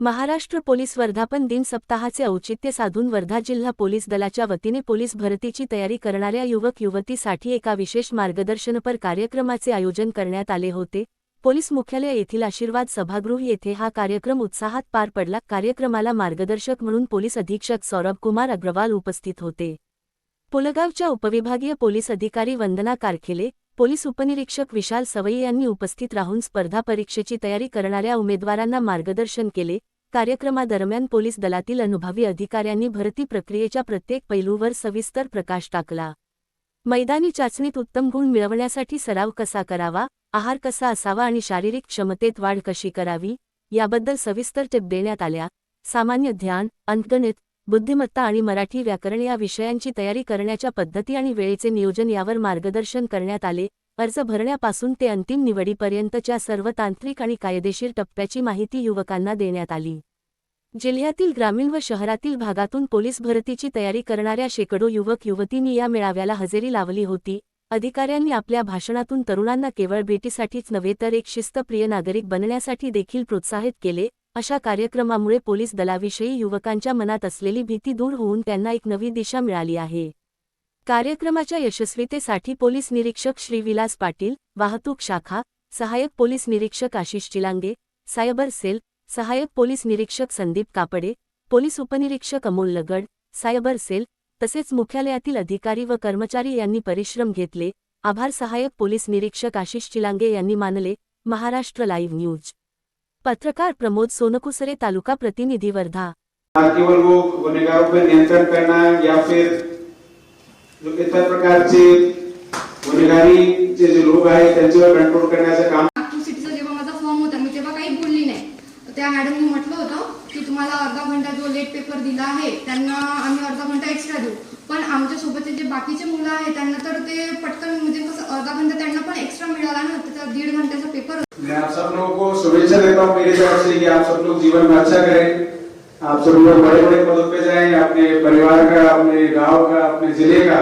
Maharashtra police वर्धापन दिन सप्ताहाचे औचित्य साधून वर्धा जिल्हा पोलीस दलाच्या वतीने पोलीस भरतीची तयारी करणाऱ्या युवक युवतीसाठी एका विशेष मार्गदर्शनपर कार्यक्रमाचे आयोजन करण्यात आले होते. पोलीस मुख्यालय येथील आशीर्वाद सभागृह येथे हा कार्यक्रम उत्साहात पार पडला. कार्यक्रमाला मार्गदर्शक म्हणून पोलीस अधीक्षक सौरभ कुमार अग्रवाल उपस्थित होते. पुलगावच्या उपविभागीय पोलीस अधिकारी वंदना कारखेले पोलीस उपनिरीक्षक विशाल सवई यांनी उपस्थित राहून स्पर्धा परीक्षेची तयारी करणाऱ्या उमेदवारांना मार्गदर्शन केले. कार्यक्रमादरम्यान पोलीस दलातील अनुभवी अधिकाऱ्यांनी भरती प्रक्रियेच्या प्रत्येक पैलूवर सविस्तर प्रकाश टाकला. मैदानी चाचणीत उत्तम गुण मिळवण्यासाठी सराव कसा करावा आहार कसा असावा आणि शारीरिक क्षमतेत वाढ कशी करावी याबद्दल सविस्तर टिप देण्यात आल्या. सामान्य ध्यान अंकगणित बुद्धिमत्ता आणि मराठी व्याकरण या विषयांची तयारी करण्याच्या पद्धती आणि वेळेचे नियोजन यावर मार्गदर्शन करण्यात आले. अर्ज भरण्यापासून ते अंतिम निवडीपर्यंतच्या सर्व तांत्रिक आणि कायदेशीर टप्प्याची माहिती युवकांना देण्यात आली. जिल्ह्यातील ग्रामीण व शहरातील भागातून पोलीस भरतीची तयारी करणाऱ्या शेकडो युवक युवतींनी या मेळाव्याला हजेरी लावली होती. अधिकाऱ्यांनी आपल्या भाषणातून तरुणांना केवळ भेटीसाठीच नव्हे तर एक शिस्तप्रिय नागरिक बनण्यासाठी देखील प्रोत्साहित केले. अशा कार्यक्रमामुळे पोलीस दलाविषयी युवकांच्या मनात असलेली भीती दूर होऊन त्यांना एक नवी दिशा मिळाली आहे. कार्यक्रमाच्या यशस्वीतेसाठी पोलीस निरीक्षक श्रीविलास पाटील वाहतूक शाखा सहायक पोलीस निरीक्षक आशिष चिलांगे सायबर सेल सहायक पोलीस निरीक्षक संदीप कापडे पोलीस उपनिरीक्षक अमोल लगड सायबर सेल तसेच मुख्यालयातील अधिकारी व कर्मचारी यांनी परिश्रम घेतले. आभार सहाय्यक पोलीस निरीक्षक आशिष चिलांगे यांनी मानले. Maharashtra live news. पत्रकार प्रमोद सोनकुसरे तालुका प्रतिनिधी वर्धा. केवल वो गुनेगारों पर नियंत्रण करना या फिर जो इतर प्रकारचे गुन्हेगारीचे जे लोक आहेत त्यांच्यावर कंट्रोल करण्याचं काम सिटीचा जेव्हा माझा फॉर्म होता मी तेव्हा काही बोलली नाही. तर त्या मॅडमनी म्हटलं होतं की तुम्हाला अर्धा घंटा जो लेट पेपर दिला आहे त्यांना आम्ही अर्धा घंटा एक्स्ट्रा देऊ. पण आमच्या सोबतचे जे बाकीचे मुलं आहेत त्यांना तर ते पटकन म्हणजे कसं अर्धा घंटा त्यांना पण एक्स्ट्रा मिळाला ना तर त्या दीड घंट्याचा पेपर आप सब लोगों को शुभेच्छा देता हूँ मेरी तरफ से कि आप सब लोग जीवन में अच्छा करें। आप सब लोग बड़े बड़े पदों पे जाएं अपने परिवार का अपने गांव का अपने जिले का।